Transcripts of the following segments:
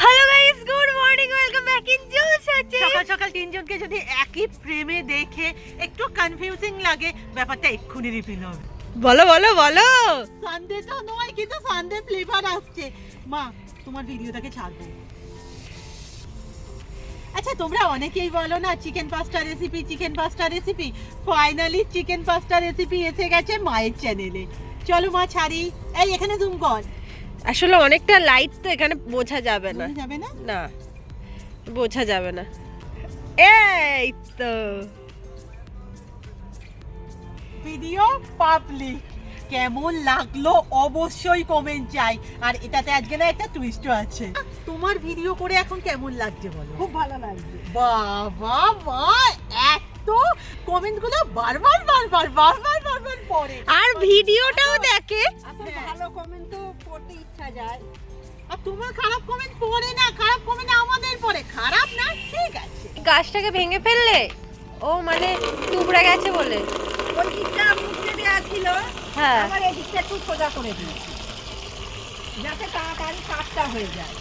Hello guys good morning welcome back in জোস আছে সকাল সকাল তিনজনকে যদি একই প্রেমে দেখে একটু কনফিউজিং লাগে ব্যাপারটা এক্ষুনি রিপিল হবে। বলো বলো বলো। সানডে তো নয় কিন্তু সানডে ফ্লেভার আসছে। মা তোমার ভিডিওটাকে ছাড়বো। আচ্ছা তোমরা অনেকেই বলো না chicken pasta recipe chicken pasta recipe finally chicken pasta recipe এসে গেছে মায়ের চ্যানেলে চলো মা ছাড়ি। এই এখানে জুম কর। আসলে অনেকটা লাইট তো এখানে বোঝা যাবে না। যাবে না? না বোঝা যাবে না। এই তো। ভিডিও পাবলিক কেমন লাগল? অবশ্যই কমেন্ট চাই। আর এটাতে আজকে না একটা টুইস্টও আছে। তোমার ভিডিও করে এখন কেমন লাগছে বলো? খুব ভালো লাগছে। বাবা মা এত কমেন্টগুলো বারবার বারবার বারবার বারবার পড়ে। আর ভিডিওটাও দেখে। হ্যাঁ। ভালো কমেন্ট তো পড়তে ইচ্ছা যায়। আর তোমার খারাপ কমেন্ট পড়ে না খারাপ কমেন্ট আমাদের পড়ে। খারাপ না ঠিক আছে। গাছটাকে ভেঙে ফেললে? ও মানে টুকরা গেছে বলে। ওই দিকটা মুখে দেওয়া ছিল। হ্যাঁ। আবার এই দিকটা একটু সোজা করে দিয়েছি যাতে তাড়াতাড়ি কাঠটা হয়ে যায়।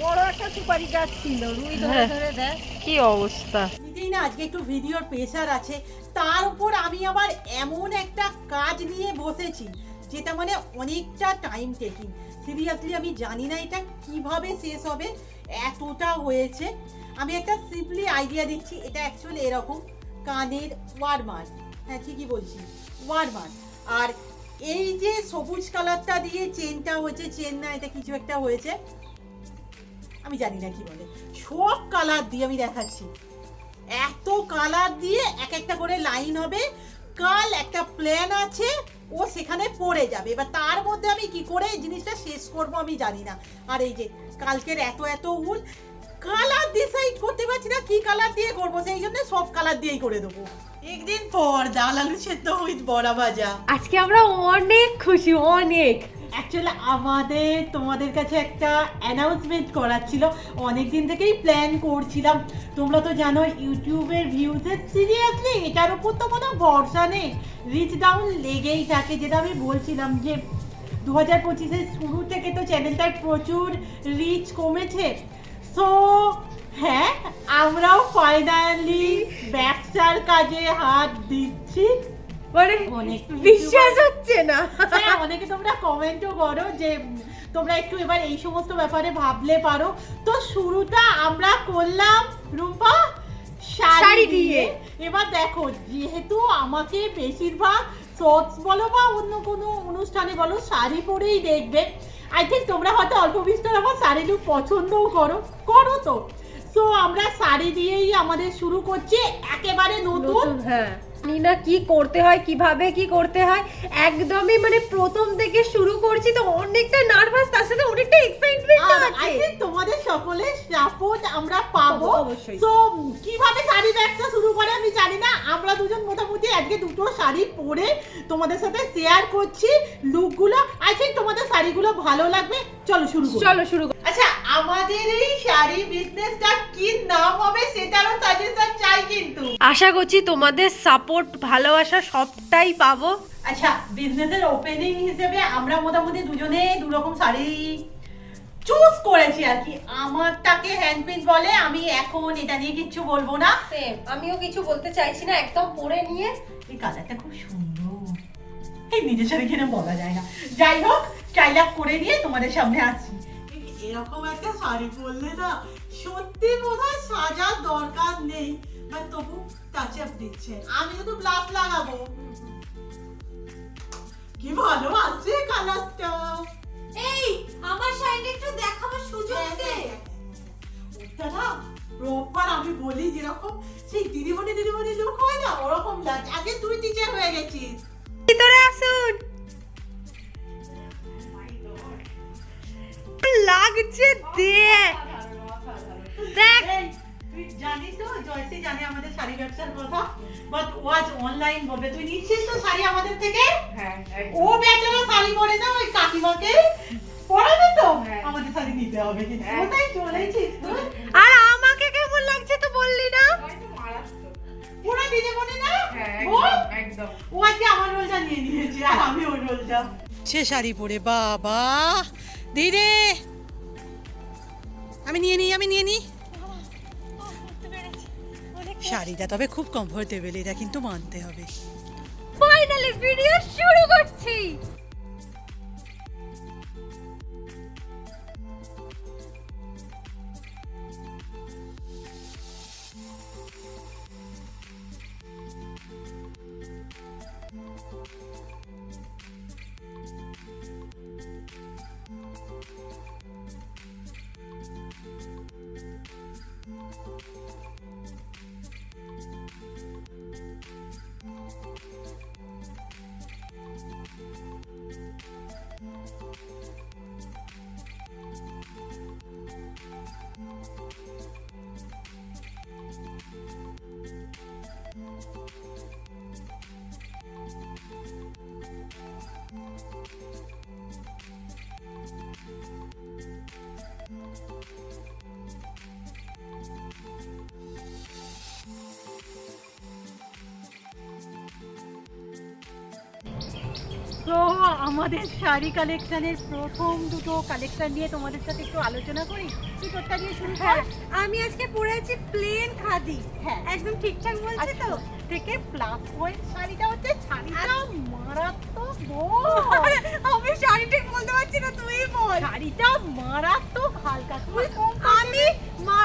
বড় একটা সুপারি গাছ ছিল রুই ধরে হ্যাঁ। ধরে দেয়। কি অবস্থা? নিজেই না আজকে একটু ভিডিওর প্রেশার আছে। তার উপর আমি আবার এমন একটা কাজ নিয়ে বসেছি, যেটা মানে অনেকটা টাইম টেকিং সিরিয়াসলি আমি জানি না এটা কীভাবে শেষ হবে, এতটা হয়েছে। আমি একটা সিম্পলি আইডিয়া দিচ্ছি, এটা অ্যাকচুয়ালি এরকম। কানের ওয়ারমার হ্যাঁ ঠিকই বলছি ওয়ারমার আর এই যে সবুজ কালারটা দিয়ে চেনটা হয়েছে চেন না, এটা কিছু একটা হয়েছে। আমি জানি না কি বলে। সব কালার দিয়ে আমি দেখাচ্ছি। এত কালার দিয়ে এক একটা করে লাইন হবে। কাল একটা প্ল্যান আছে, ও সেখানে পড়ে যাবে। এবার তার মধ্যে আমি কি করে এই জিনিসটা শেষ করব আমি জানি না। আর এই যে কালকের এত এত উল কালার ডিসাইড করতে পারছি না কি কালার দিয়ে করব, সেই জন্য সব কালার দিয়েই করে দেবো। একদিন পর ডাল আলু সেদ্ধ উইথ বড়া ভাজা। আজকে আমরা অনেক খুশি, অনেক। অ্যাকচুয়ালি আমাদের, তোমাদের কাছে একটা অ্যানাউন্সমেন্ট করার ছিল। অনেক দিন থেকেই প্ল্যান করছিলাম। তোমরা তো জানো ইউটিউবের ভিউজের সিরিয়াসলি এটার উপর তো কোনো ভরসা নেই। রিচ ডাউন লেগেই থাকে, যেটা আমি বলছিলাম যে দু হাজার পঁচিশের শুরু থেকে তো চ্যানেলটার প্রচুর রিচ কমেছে। সো হ্যাঁ আমরাও ফাইনালি ব্যবসার কাজে হাত দিচ্ছি। মানে বিশ্বাস হচ্ছে না। হ্যাঁ অনেকে তোমরা কমেন্টও করো যে তোমরা একটু এবার এই সমস্ত ব্যাপারে ভাবলে পারো। তো শুরুটা আমরা করলাম রূপা শাড়ি দিয়ে। এবার দেখো যেহেতু আমাকে বেশিরভাগ শর্টস বলো বা অন্য কোনো অনুষ্ঠানে বলো শাড়ি পরেই দেখবে। আই থিঙ্ক তোমরা হয়তো অল্প বিস্তর আমার শাড়ি লুক পছন্দও করো করো তো। সো আমরা শাড়ি দিয়েই আমাদের শুরু করছি। একেবারে নতুন হ্যাঁ। না কি করতে হয় কীভাবে কি করতে হয় একদমই মানে প্রথম থেকে শুরু করছি তো অনেকটা নার্ভাস তার সাথে অনেকটা এক্সাইটমেন্ট আছে। তোমাদের সকলের সাপোর্ট আমরা পাবো। অবশ্যই। তো কীভাবে শাড়ি ব্যবসা শুরু করে আমি জানি না আমরা দুজন মোটামুটি আজকে দুটো শাড়ি পরে তোমাদের সাথে শেয়ার করছি লুকগুলো আই থিঙ্ক তোমাদের শাড়িগুলো ভালো লাগবে। চলো শুরু করি। চলো শুরু করি। আচ্ছা আমাদের এই শাড়ি বিজনেসটা কি নাম হবে সেটারও সাজেশন চাই কিন্তু। আশা করছি তোমাদের সাপোর্ট ভালোবাসা সবটাই পাবো। আচ্ছা বিজনেসের ওপেনিং হিসেবে আমরা মোটামুটি দুজনে দু রকম শাড়ি চুজ করেছি আর কি। আমারটাকে হ্যান্ডপিন বলে আমি এখন এটা নিয়ে কিচ্ছু বলব না। সেম আমিও কিছু বলতে চাইছি না একদম পরে নিয়ে। এই কালারটা খুব সুন্দর। এই নিজের সাথে কিনে বলা যায় না। যাই হোক স্টাইল আপ করে নিয়ে তোমাদের সামনে আসছি। এরকম একটা শাড়ি পরলে না সত্যি বোধহয় সাজার দরকার নেই। বা তবু টাচ আপ দিচ্ছে। আমি শুধু ব্লাশ লাগাবো। কি ভালো আছে কালারটা এই আমার শাড়িটা একটু দেখাবার সুযোগ দে। দাদা রোববার আমি বলি যেরকম সেই দিদিমণি দিদিমণি লোক হয় না ওরকম লাগে। আগে তুই টিচার হয়ে গেছিস। ভিতরে আসুন। লাগছে দেখ দেখ। শাড়ি কথা? বাট ওয়াজ অনলাইন বলবে তুই নিচ্ছিস তো শাড়ি আমাদের থেকে? ও বেচারা শাড়ি পরে না ওই কাকিমাকে পরাবে তো? আমাদের শাড়ি নিতে হবে কোথায় চলেছিস আর আমাকে কেমন লাগছে তো বললি না? পুরো দিদি মনে না। ও আজকে আমার রোলটা নিয়ে নিয়েছে আর আমি ওর রোলটা। সে শাড়ি পরে বাবা। ধীরে আমি নিয়ে নিই আমি নিয়ে নিই। শাড়িটা তবে খুব কমফোর্টেবল এটা কিন্তু মানতে হবে। ফাইনালি ভিডিও শুরু করছি। তো আমাদের শাড়ি কালেকশনের প্রথম দুটো কালেকশন নিয়ে তোমাদের সাথে একটু আলোচনা করি। কি তোরটা দিয়ে শুরু কর? হ্যাঁ আমি আজকে পরে আছি প্লেন খাদি। হ্যাঁ। একদম ঠিকঠাক বলছি তো? আচ্ছা, থেকে প্লাস পয়েন্ট শাড়িটা হচ্ছে শাড়িটা মারাত্মক গো আমি শাড়ি ঠিক বলতে পারছি না তুই বল। শাড়িটা মারাত্মক হালকা। তুই আমি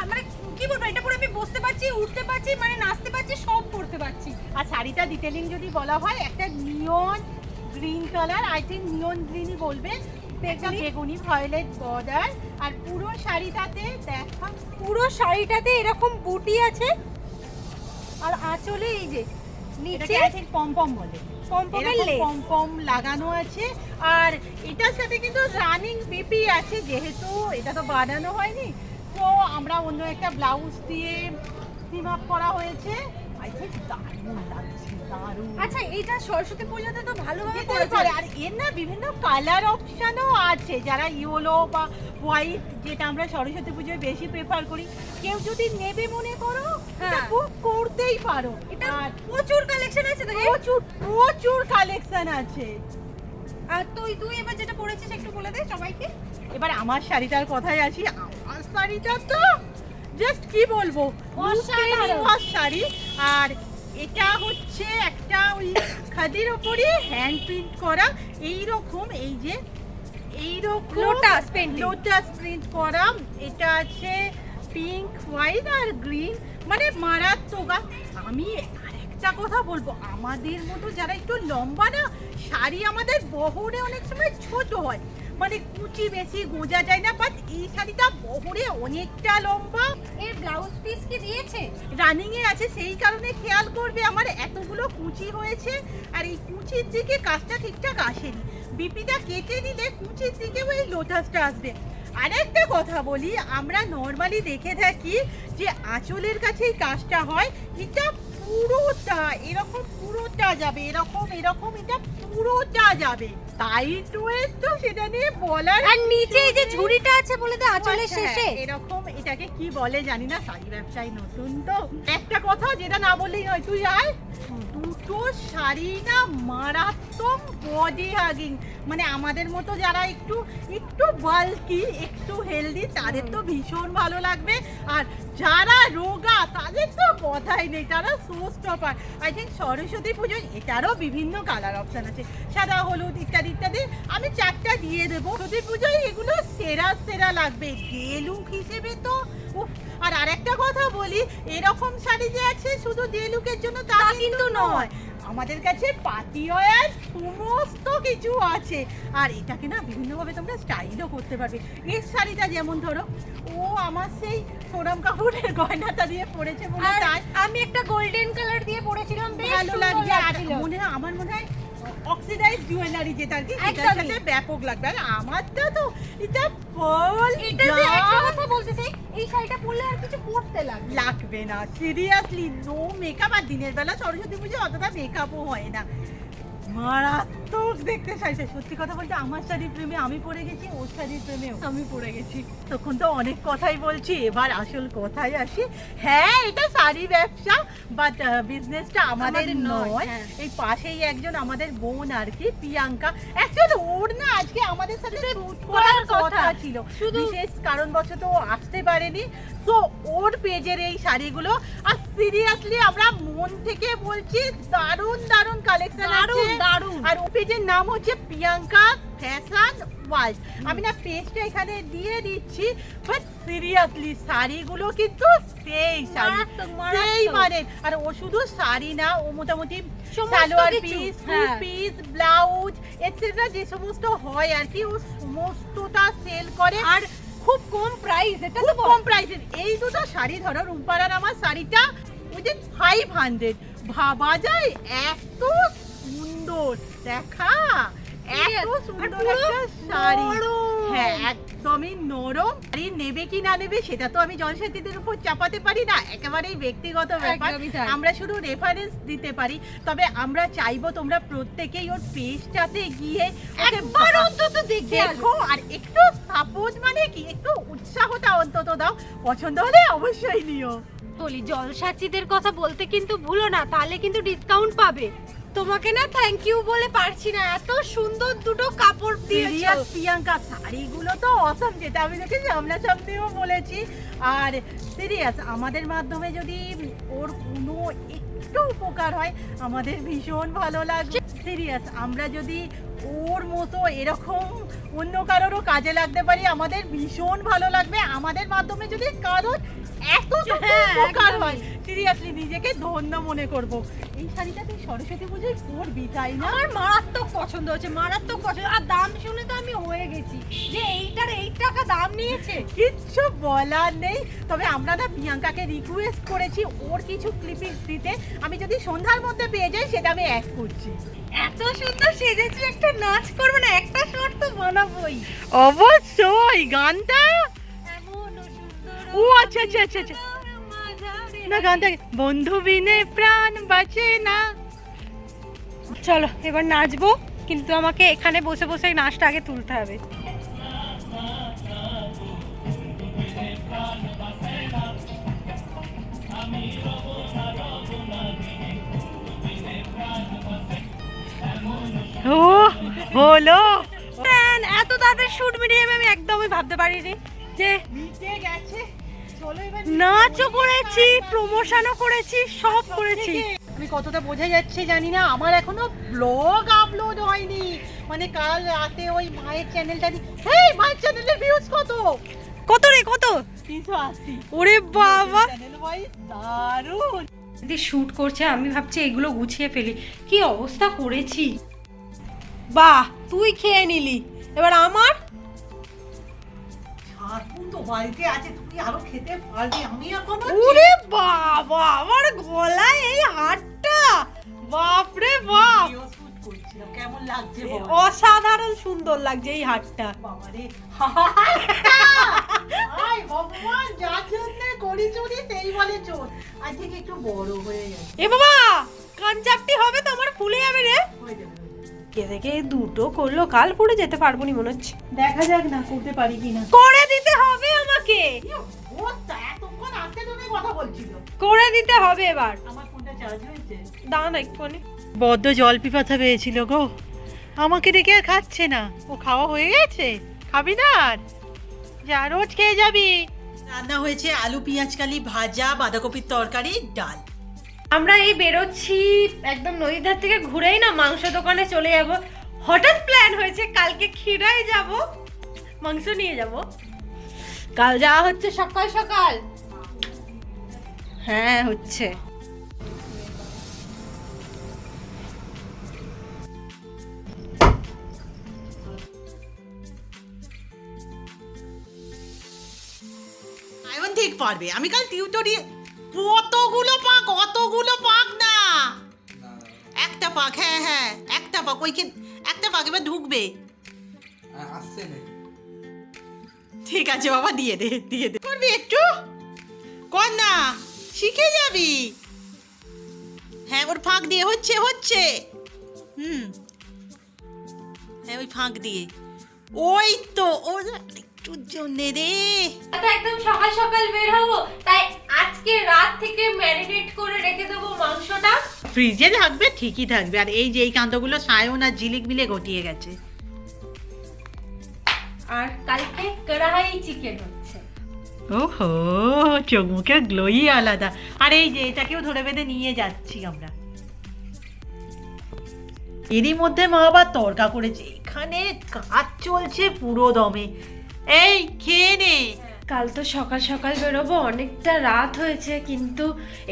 মানে কি বলব এটা পরে আমি বসতে পারছি উঠতে পারছি মানে নাচতে পারছি সব করতে পারছি। আর শাড়িটা ডিটেলিং যদি বলা হয় একটা neon green colour I think neon গ্রিনই বলবে। বেগুনি ভয়েলেট বর্ডার আর পুরো শাড়িটাতে দেখা পুরো শাড়িটাতে এরকম বুটি আছে। আর আঁচলে এই যে নিচে এটাকে পমপম বলে। পমপমের এরকম লেস পমপম লাগানো আছে। আর এটার সাথে কিন্তু রানিং বিপি আছে যেহেতু এটা তো বানানো হয়নি। তো আমরা অন্য একটা ব্লাউজ দিয়ে সিম আপ করা হয়েছে। আচ্ছা এটা সরস্বতী পুজোতে তো ভালোভাবে পারে। আর এর না বিভিন্ন কালার অপশনও আছে। যারা ইয়েলো বা হোয়াইট যেটা আমরা সরস্বতী পুজোয় বেশি প্রেফার করি কেউ যদি নেবে মনে করো হ্যাঁ। বুক করতেই পারো। এটা প্রচুর কালেকশন আছে তো প্রচুর প্রচুর কালেকশন আছে। আর তুই তুই এবার যেটা পরেছিস একটু বলে দে সবাইকে। এবার আমার শাড়িটার কথায় আসি আমার শাড়িটা তো জাস্ট কি বলব? শাড়ি। আর এটা হচ্ছে একটা ওই খাদির ওপরে হ্যান্ড প্রিন্ট করা। এই রকম এই যে এই রকম Lotus painting। লোটাস প্রিন্ট করা। এটা আছে পিঙ্ক হোয়াইট আর গ্রিন মানে মারাত্মক। আমি আরেকটা কথা বলব আমাদের মতো যারা একটু লম্বা না শাড়ি আমাদের বহরে অনেক সময় ছোট হয়। মানে কুচি বেশি গোজা যায় না বাট এই শাড়িটা বহরে অনেকটা লম্বা। এর ব্লাউজ পিস কি দিয়েছে? রানিং এ আছে, সেই কারণে খেয়াল করবে আমার, এতগুলো কুচি হয়েছে, আর এই কুচির দিকে কাজটা ঠিকঠাক আসেনি। বিপিটা কেটে নিলে কুচির দিকে ওই লোটাসটা আসবে। আরেকটা কথা বলি, আমরা নর্মালি দেখে থাকি যে আঁচলের কাছে এই কাজটা হয়, এটা পুরোটা এরকম পুরোটা যাবে এরকম এরকম এটা পুরোটা যাবে। তো এর তো সেটা নিয়ে বলার আর নিচে এই যে ঝুড়িটা আছে বলে তো আঁচলের আচ্ছা, শেষে। হ্যাঁ, এরকম এটাকে কি বলে জানি না শাড়ি ব্যবসায়ী নতুন তো। একটা কথা যেটা না বললেই নয় তুই আয়। দুটো শাড়ি না মারাত্মক বডি হাগিং মানে আমাদের মতো যারা একটু একটু বাল্কি একটু হেলদি তাদের তো ভীষণ ভালো লাগবে। আর যারা রোগা তাদের তো কথাই নেই। তারা showstopper I think Saraswati পুজোয় এটারও বিভিন্ন কালার অপশন আছে। সাদা হলুদ ইত্যাদি ইত্যাদি। আমি চারটা দিয়ে দেবো। সরস্বতী পুজোয় এগুলো সেরা সেরা লাগবে। ডে লুক হিসেবে তো উফ, আর আরেকটা কথা বলি এরকম শাড়ি যে আছে শুধু ডে লুকের জন্য তা কিন্তু নয়। আমাদের কাছে পাতি সমস্ত কিছু আছে। আর এটাকে না বিভিন্নভাবে তোমরা স্টাইলও করতে পারবে। এর শাড়িটা যেমন ধরো ও আমার সেই সোনাম কাপুরের গয়নাটা দিয়ে পরেছে বলে আমি একটা গোল্ডেন কালার দিয়ে পরেছিলাম ভালো লাগছে। আর মনে হয় আমার মনে হয় অক্সিডাইজ জুয়েলারি যেটা আর কি সেটার সাথে ব্যাপক লাগবে। আর আমারটা তো এটা পল এটা যে একটা কথা বলতেছি এই শাড়িটা পরলে আর কিছু পরতে লাগবে। লাগবে না সিরিয়াসলি নো মেকআপ আর দিনের বেলা সরস্বতী পুজো অতটা মেকআপও হয় না। মারাত্মক দেখতে শাড়িটা সত্যি কথা বলতে আমার শাড়ির প্রেমে আমি পড়ে গেছি ওর শাড়ির প্রেমেও আমি পড়ে গেছি। তখন তো অনেক কথাই বলছি এবার আসল আসি। হ্যাঁ এটা শাড়ি ব্যবসা বাট বিজনেসটা আমাদের নয়, হ্যাঁ। এই পাশেই একজন আমাদের বোন আর কি প্রিয়াঙ্কা। অ্যাকচুয়ালি ওর না আজকে আমাদের সাথে করার কথা। ছিল। বিশেষ কারণবশত ও আসতে পারেনি। তো ওর পেজের এই শাড়িগুলো। আর সিরিয়াসলি আমরা মন থেকে বলছি দারুণ দারুণ কালেকশন দারুণ দারুণ। আর পেজের নাম হচ্ছে প্রিয়াঙ্কা ফ্যাশন ওয়ার্ল্ড। আমি না পেজটা এখানে দিয়ে দিচ্ছি বাট সিরিয়াসলি শাড়িগুলো কিন্তু সেই শাড়ি সেই মানে আর ও শুধু শাড়ি না ও মোটামুটি salwar piece. Piece blouse etcetera যে সমস্ত হয় আর কি ও সমস্তটা সেল করে। আর খুব কম প্রাইস এটা তো কম প্রাইসের এই দুটো শাড়ি ধরো রুম্পারার আমার শাড়িটা উইদিন ফাইভ হান্ড্রেড ভাবা যায় এত সুন্দর। দেখা। এত সুন্দর একটা শাড়ি। হ্যাঁ একদমই নরম। শাড়ি নেবে কি না নেবে সেটা তো আমি জনসাথীদের উপর চাপাতে পারি না। একেবারেই ব্যক্তিগত ব্যাপার। আমরা শুধু রেফারেন্স দিতে পারি। তবে আমরা চাইব তোমরা প্রত্যেকেই ওর পেজটাতে গিয়ে একবার অন্তত দেখো আর একটু সাপোর্ট মানে কি? একটু উৎসাহটা অন্তত দাও। পছন্দ হলে অবশ্যই নিও। বলি জলসাচিদের কথা বলতে কিন্তু ভুলো না। তাহলে কিন্তু ডিসকাউন্ট পাবে। তোমাকে না থ্যাংক ইউ বলে পারছি না। এত সুন্দর দুটো কাপড় দিয়েছ। প্রিয়াঙ্কা শাড়িগুলো তো অসম যেটা আমি তোকে সামনাসামনিও বলেছি। আর সিরিয়াস আমাদের মাধ্যমে যদি ওর কোনো একটু উপকার হয় আমাদের ভীষণ ভালো লাগবে। সিরিয়াস আমরা যদি ওর মতো এরকম অন্য কারোরও কাজে লাগতে পারি আমাদের ভীষণ ভালো লাগবে। আমাদের মাধ্যমে যদি কারোর এত হ্যাঁ, উপকার একদমই। হয় সিরিয়াসলি নিজেকে ধন্য মনে করব। এই শাড়িটা তুই সরস্বতী পুজোয় পরবি তাই না? আমার মারাত্মক পছন্দ হচ্ছে মারাত্মক পছন্দ। আর দাম শুনে তো আমি হয়ে গেছি যে এইটার এই টাকা দাম নিয়েছে। কিচ্ছু বলার নেই। তবে আমরা না প্রিয়াঙ্কাকে রিকোয়েস্ট করেছি ওর কিছু ক্লিপিংস দিতে। আমি যদি সন্ধ্যার মধ্যে পেয়ে যাই সেটা আমি অ্যাড করছি। এত সুন্দর সেজেছি একটা নাচ করবে না একটা শর্ট তো বানাবোই। অবশ্যই গানটা? ও, আচ্ছা, আচ্ছা, আচ্ছা, আচ্ছা। না গানটা বন্ধু বিনে প্রাণ বাঁচে না। চলো এবার নাচবো কিন্তু আমাকে এখানে বসে বসে নাচটা আগে তুলতে হবে। ও হলো এত তাড়াতাড়ি শুট যাবে আমি একদমই ভাবতে পারিনি যে মিটে গেছে নাচও করেছি প্রমোশনও করেছি সব করেছি। আমি কতটা বোঝা যাচ্ছে জানি না আমার এখনও ব্লগ আপলোড হয়নি। মানে কাল রাতে ওই মায়ের চ্যানেলটা হেই মায়ের চ্যানেলের ভিউজ কত? কত রে কত? তিনশো আশি। ওরে বাবা। দারুণ। যদি শুট করছে আমি ভাবছি এগুলো গুছিয়ে ফেলি। কি অবস্থা করেছি? বাহ তুই খেয়ে নিলি। এবার আমার? ওরে বাবা গলায় এই হাড়টা বাপ রে বাপ। কেমন লাগছে অসাধারণ সুন্দর লাগছে এই বাবারে গেছে। এ বাবা কাঞ্চাপটি হবে তো আমার ফুলে যাবে রে। হয়ে যাবে। কে দেখে দুটো করল কাল পড়ে যেতে পারব নি মনে হচ্ছে। দেখা যাক না করতে পারি কিনা। করে দিতে হবে আমাকে। বলছিল। করে দিতে হবে এবার। আমার ফোনটা চার্জ হয়েছে। দাঁড়ান একটুখানি। বড্ড জল পিপাসা পেয়েছিল গো। আমাকে দেখে আর খাচ্ছে না। ও খাওয়া হয়ে গেছে। খাবি না আর। যা রোজ খেয়ে যাবি। রান্না হয়েছে আলু পেঁয়াজ কালি ভাজা বাঁধাকপির তরকারি ডাল। আমরা এই বেরোচ্ছি একদম নদীর ধার থেকে ঘুরেই না মাংস দোকানে চলে যাব। হঠাৎ প্ল্যান হয়েছে, কালকে খিরাই যাব, মাংস নিয়ে যাব। কাল যাওয়া হচ্ছে সকাল সকাল। হ্যাঁ হচ্ছে। পারবে। আমি কাল টিউটোরি কতগুলো পাক অতগুলো পাক না। একটা পাক হ্যাঁ হ্যাঁ একটা পাক ওইখান একটা পাক এবার ঢুকবে। আসছে না ঠিক আছে বাবা দিয়ে দে দিয়ে দে। করবি একটু? কর না শিখে যাবি। হ্যাঁ ওর ফাঁক দিয়ে হচ্ছে হচ্ছে। হুম। হ্যাঁ ওই ফাঁক দিয়ে। ওই তো ও একটুর জন্যে রে একদম সকাল সকাল বের হব তাই আজকে রাত থেকে ম্যারিনেট করে রেখে দেবো মাংসটা। ফ্রিজে থাকবে ঠিকই থাকবে। আর এই যে এই সায়ন আর ঝিলিক মিলে গটিয়ে গেছে। আর কালকে কড়াই চিকেন হচ্ছে। ওহো চোখ মুখের গ্লোই আলাদা। আর এই যে এটাকেও ধরে বেঁধে নিয়ে যাচ্ছি আমরা। এরই মধ্যে মা আবার তর্কা করেছে। এখানে কাজ চলছে পুরো দমে। এই, খেয়ে নে। কাল তো সকাল সকাল বেরোবো, অনেকটা রাত হয়েছে, কিন্তু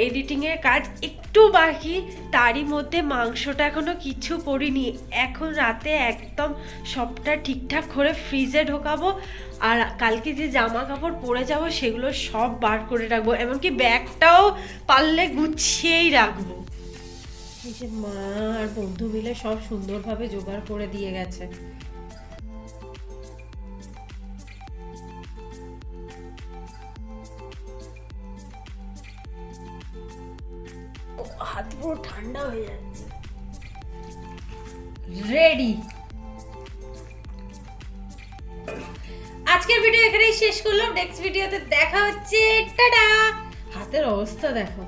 এডিটিংয়ের কাজ একটু বাকি। তারই মধ্যে মাংসটা এখনও কিছু করিনি এখন রাতে একদম সবটা ঠিকঠাক করে ফ্রিজে ঢোকাবো, আর কালকে যে জামা কাপড় পরে যাব সেগুলো সব বার করে রাখব, এমনকি ব্যাগটাও পারলে গুছিয়েই রাখব। এই যে মা আর বন্ধু মিলে সব সুন্দরভাবে জোগাড় করে দিয়ে গেছে। রেডি আজকের ভিডিও এখানেই শেষ করলাম। নেক্সট ভিডিওতে দেখা হচ্ছে। টাটা! হাতের অবস্থা দেখো।